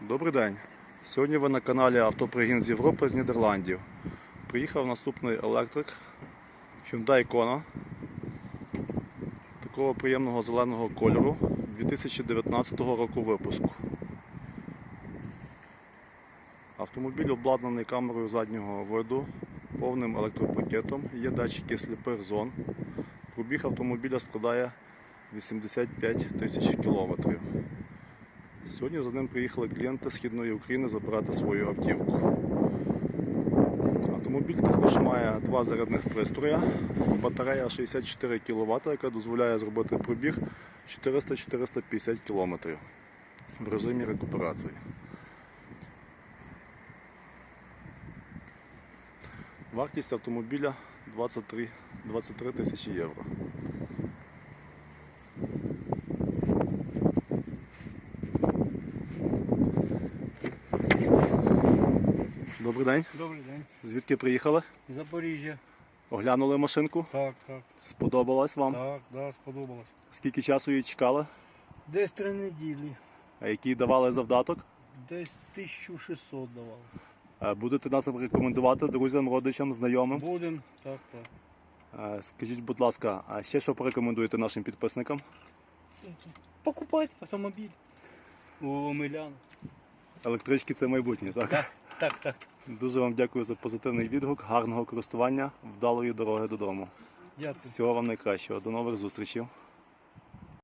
Добрий день. Сьогодні ви на каналі Автопригін з Європи з Нідерландів. Приїхав наступний електрик Hyundai Kona такого приємного зеленого кольору 2019 року випуску. Автомобіль обладнаний камерою заднього виду, повним електропакетом, є датчики сліпих зон. Пробіг автомобіля складає 85 тисяч кілометрів. Сьогодні за ним приїхали клієнти Східної України забирати свою автівку. Автомобіль також має два зарядних пристрої, батарея 64 кВт, яка дозволяє зробити пробіг 400-450 км в режимі рекуперації. Вартість автомобіля 23, 23 тисячі євро. Добрий день. Добрий день. Звідки приїхали? Запоріжжя. Оглянули машинку? Так, так, Сподобалась вам? так, да, сподобалось. Скільки часу її чекали? Десь три неділі. А який давали завдаток? Десь 1600 давав. Е, Будете нас рекомендувати друзям, родичам, знайомим? Будем, так, так. Е, Скажіть, будь ласка, а ще що порекомендуєте нашим підписникам? Покупайте автомобіль. У Омелян. Електрички це майбутнє, так? Так, так, так. Дуже вам дякую за позитивний відгук, гарного користування, вдалої дороги додому. Дякую. Всього вам найкращого. До нових зустрічей.